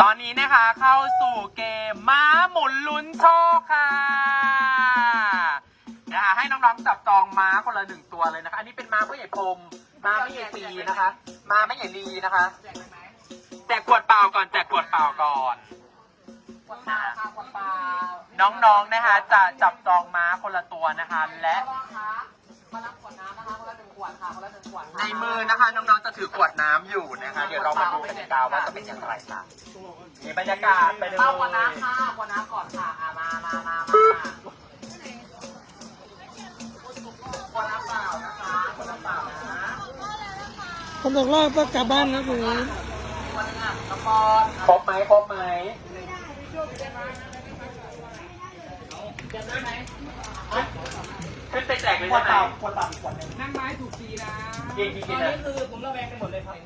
ตอนนี้นะคะเข้าสู่เกมม้าหมุนลุ้นโชคค่ะนะคะให้น้องๆจับจองม้าคนละหนึ่งตัวเลยนะคะ อันนี้เป็นม้าผู้ใหญ่พรมม้าไม่ใหญ่ตีนะคะ ม้าไม่ใหญ่ลีนะคะแจกขวดเปล่าก่อนแจกขวดเปล่าก่อนขวดเปล่าขวดเปล่าน้องๆนะคะ จะจับจองม้าคนละตัวนะคะ และคะมารับขวดน้ำนะคะคนละหนึ่งขวดค่ะคนละหนึ่งขวดในมือนะคะน้องๆจะถือขวดน้ำอยู่นะคะ เดี๋ยวเรามาดูกติกาว่าจะเป็นอย่างไรค่ะ มีบรรยากาศไปเลยเปล่าขวน้ำค่ะขวดน้ำก่อนค่ะอะมามามามาขวดน้ำเปล่านะคะขวดน้ำเปล่านะคนตกรอบก็กลับบ้านนะคุณนึงอะน้ำบอลครบไหมครบไหมเก็บได้ไหมขึ้นไปแจกเลยขวดใช่ไหมเปล่าขวดเปล่าอีกขวดนึงนั่งไม้ถูกตีนะ กินกินตกิอนนเลนี้ยคือผมระแวงไปหมดเลยครับ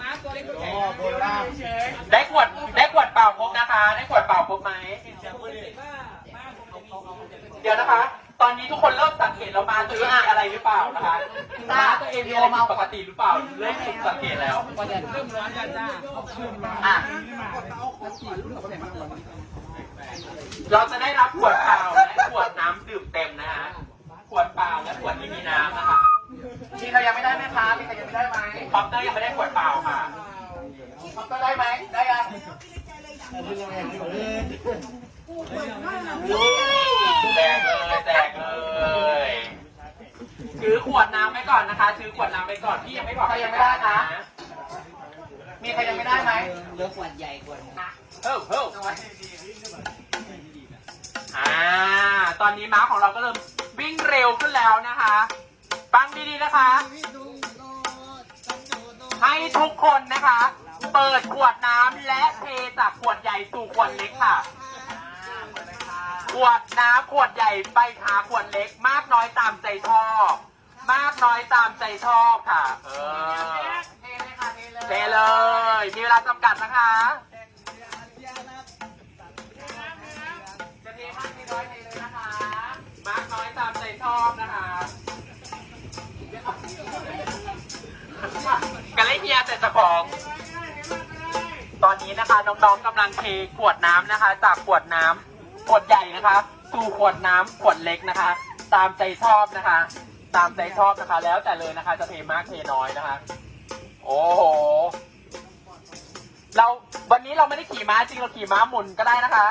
ม้าตัวเล็กตัวใหญ่โบราณ เฉยได้ขวดได้ขวดเปล่าครบนะคะ ได้ขวดเปล่าครบไหมเดี๋ยวนะคะ ตอนนี้ทุกคนเริ่มสังเกตแล้วมาตัวเองมีอะไรหรือเปล่านะคะมาตัวเองมีอะไรผิดปกติหรือเปล่า เริ่มถูกสังเกตแล้ว ประเด็นเริ่มร้อนจ้าจ้าเริ่มร้อนอะ เราจะได้รับขวดเปล่าและขวดน้ำดื่มเต็มนะฮะ ขวดเปล่าและขวดที่มีน้ำนะคะมี ใครยังไม่ได้ไหมคะมีใครยังไม่ได้ไหมคอปเตอร์ยังไม่ได้ขวดเปล่าค่ะคอปเตอร์ได้ไหมได้ยังแจกเลยแจกเลยถือขวดน้ำไว้ก่อนนะคะถือขวดน้ำไว้ก่อนพี่ยังไม่บอกใครยังไม่ได้นะมีใครยังไม่ได้ไหมเหลือขวดใหญ่กว่าเฮ้ยเฮ้ยอ่า ตอนนี้ม้าของเราก็เริ่มวิ่งเร็วขึ้นแล้วนะคะฟัง ดีๆนะคะ ให้ทุกคนนะคะ เปิดขวดน้ำและเทจากขวดใหญ่สู่ขวดเล็กค่ะ ขวดน้ำขวดใหญ่ไปหาขวดเล็ก มากน้อยตามใจชอบ มากน้อยตามใจชอบค่ะ เออเทเลยค่ะเทเลยเทเลยมีเวลาจำกัดนะคะจะ จะของ ตอนนี้นะคะน้องๆกำลังเทขวดน้ำนะคะ จากขวดน้ำขวดใหญ่นะคะ สู่ขวดน้ำขวดเล็กนะคะ ตามใจชอบนะคะ ตามใจชอบนะคะ แล้วแต่เลยนะคะ จะเทมากเทน้อยนะคะ โอ้โหเราวันนี้เราไม่ได้ขี่ม้าจริงเราขี่ม้าหมุนก็ได้นะคะ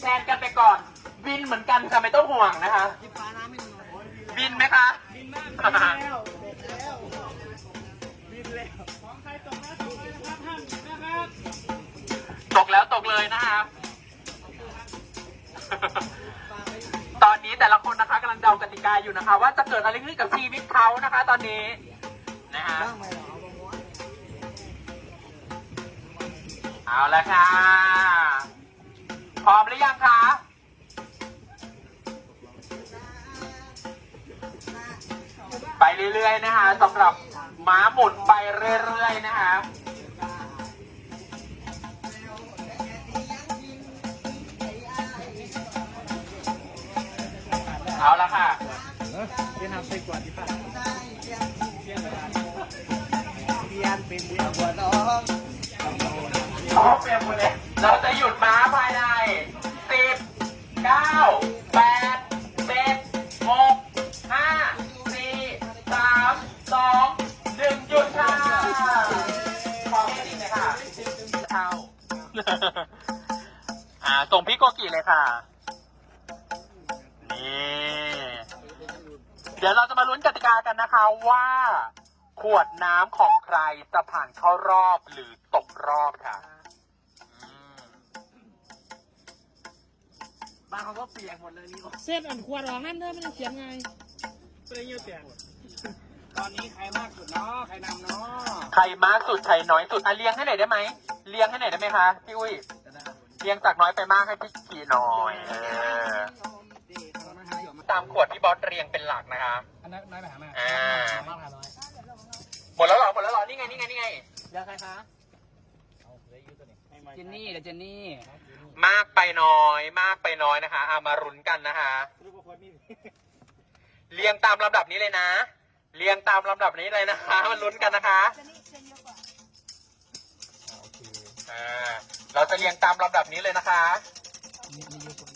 แทนกันไปก่อนบินเหมือนกันค่ะไม่ต้องห่วงนะคะปลาน้ำไม่หน่อยบินไหมคะบินมากบินแล้วบินแล้ว ของใครตกแล้วตกเลยนะครับห้ามนะครับตกแล้วตกเลยนะคะตอนนี้แต่ละคนนะคะกำลังเดากติกาอยู่นะคะ ว่าจะเกิดอะไรขึ้นกับชีวิตเขานะคะ ตอนนี้นะคะเอาบางวันเอาละค่ะ พร้อมหรือยังคะไปเรื่อยๆนะคะสำหรับ ม้าหมุนไปเรื่อย ๆ นะคะเอาละค่ะเป็นทำใส่กวดที่ป้าเพียนเป็นเดียวกว่าน้องพร้อมเปลี่ยนหมดเลยเราจะหยุดม้าภาย อ่า ส่งพี่โกกิเลยค่ะ นี่ เดี๋ยวเราจะมาลุ้นกติกากันนะคะว่า ขวดน้ำของใครจะผ่านเข้ารอบหรือตกรอบค่ะอืมบางเขาก็เปียกหมดเลยนี่เส้นอันขวดออกนั่นเด้อไม่ได้เขียนไงเสื้อยืดแตก ตอนนี้ใครมากสุดเนาะใครนำเนาะใครมากสุดใครน้อยสุดอะเลี้ยงให้หน่อยได้ไหมเลี้ยงให้หน่อยได้ไหมคะพี่อุ้ยเลี้ยงจากน้อยไปมากให้พี่ขี่น้อยเออตามขวดที่บอสเรียงเป็นหลักนะคะอันนั้นน้อยไปหามาอ่ามากหาน้อยหมดแล้วเหรอหมดแล้วเหรอนี่ไงนี่ไงนี่ไงเดี๋ยวใครคะเจนนี่เดี๋ยวเจนนี่ มากไปน้อย มากไปน้อยนะคะเอามารุนกันนะคะเรียงตามลำดับนี้เลยนะ เรียงตามลำดับนี้เลยนะคะมาลุ้นกันนะคะอ่าเราจะเรียงตามลำดับนี้เลยนะคะนี่นี่เยอะกว่า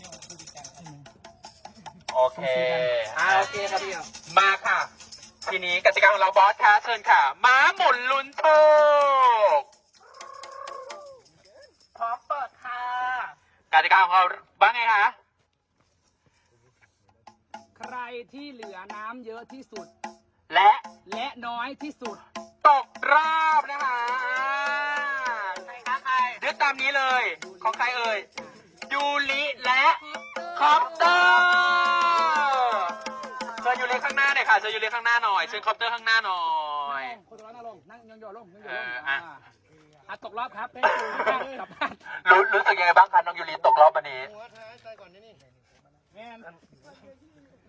นี่คือดีใจโอเคอ่าโอเคครับพี่ครับมาค่ะ ทีนี้กติกาของเราบอสคะเชิญค่ะ ม้าหมุนลุ้นโชคพร้อมเปิดค่ะกติกาของเราบ้างไงคะใคร ที่เหลือน้ำเยอะที่สุด และและน้อยที่สุด ตกรอบนะคะใครคะใครยึดตามนี้เลย ของใครเอ่ย ยูริและคอปเตอร์เชิญยูริข้างหน้าหน่อยค่ะเชิญยูริข้างหน้าหน่อยเชิญคอปเตอร์ข้างหน้าหน่อย คนตกรอบนั่งลงนั่งยองๆลงยองๆลงเอออะ อ่าอะตกรอบครับเป็นตูนกลับบ้านรู้รู้สึกยังไงบ้างคะน้องยูริตกรอบวันนี้ แม่น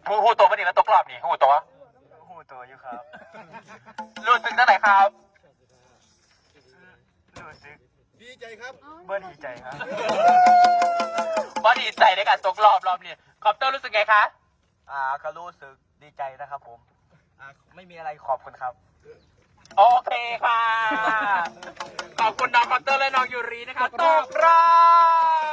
หูหูตัววันนี้แล้วตกรอบนี่หูตัวหูตัวอยู่ครับรู้สึกตั้งไหนครับรู้สึกดีใจครับเบอร์ดีใจครับว่าดีใจในการตกรอบรอบนี้คอปเตอร์รู้สึกไงคะอ่าก็รู้สึกดีใจนะครับผมอ่าไม่มีอะไรขอบคุณครับ โอเคค่ะ ขอบคุณน้องคอปเตอร์และน้องยูรินะคะตกรอบ